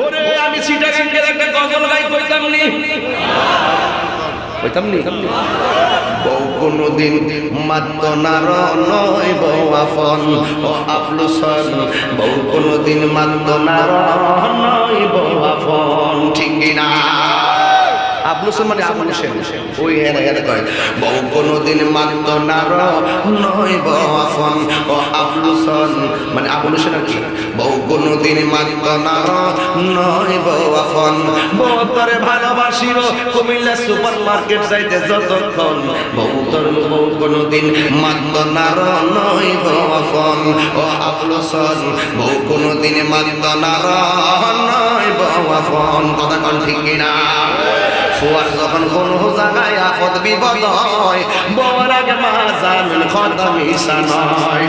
ওরে, আমি সিটাগাঙ্গের একটা গজল গাই, কইতাম নি। কইতাম নি? বউ কোনদিন মাত্র নার নয়, বউ আফন ও আপলুসন বউ কোনদিন মাত্র নার নয়, বউ আফন ঠিক না আবলুসন মানে আমল সেন ওই এর এর কয়, বউ কোনদিন মাত্র নার নয় বউ আফন ও আপলুসন মানে আবুল হোসেন আর কি, বউ কোনদিন মাত্র নার নয় বউ আফন বউ তরে ভালোবাসিব কুমিল্লা সুপার মার্কেট যাইতে যতক্ষণ। বউ তোর বউ কোনদিন মাত্র নার নয় বউ আফন ও আপলুসন বউ কোনদিন মাত্র নার নয় বউ আফন কথা কন ঠিক কিনা? ফুয়ার যখন কোন জায়গায় আপদ বিপদ হয় বউর আগে মা জানেন কথা মিশা নয়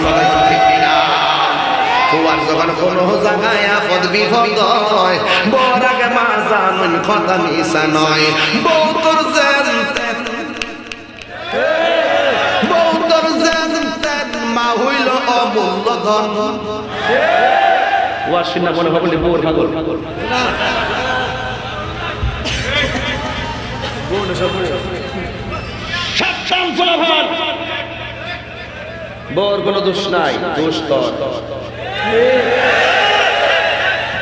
ফুয়ার যখন কোনো জায়গায় আপদ বিপদ হয় বউর আগে মা জানেন কথা মিশা নয় বউ তোর যেন তেন বউ তোর যেন তেন মা হইল অমূল্য ধন। ওয়াসিন মনে ভাবলি বোর ভাগল সাবধান ফলাফল। বোর কোনো দোষ নাই দোষ তোর।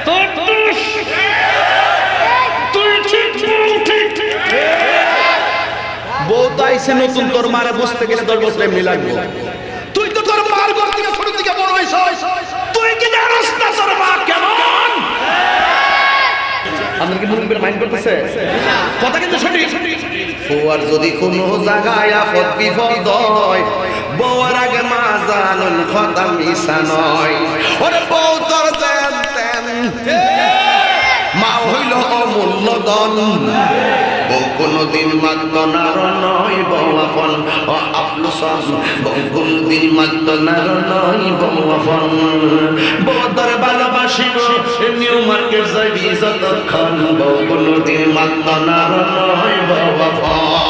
তোর দোষ। তুই ঠিক বউ ঠিক। বউ তো আইসে নতুন তোর মারা বসতে গেলে দশ বছর এমনি লাগবে তুই তো তোর মার ঘর থেকে ছোট থেকে বড় হয়েছ তুই কি জানিস না তোর মা কেমন আপনার কি মুরব্বীর মাইন্ড করতেছে? কথা কিন্তু সঠিক। ফুয়ার যদি কোনো জায়গায় আপদ বিপদ হয় বউর আগে মা জানুন কথা মিশা নয়। ওরে বউ তোর মা হইল অমূল্য দন বউ কোনদিন মাত্র নার নয়, বউ আপন ও আপলুসন। বউ কোনদিন মাত্র নার নয়, বউ আপন। বউ ভালোবাসি কেউ মার্কেট যাবি যত খান বউ কোনোদিন মাত্র নারায়ণ বাবা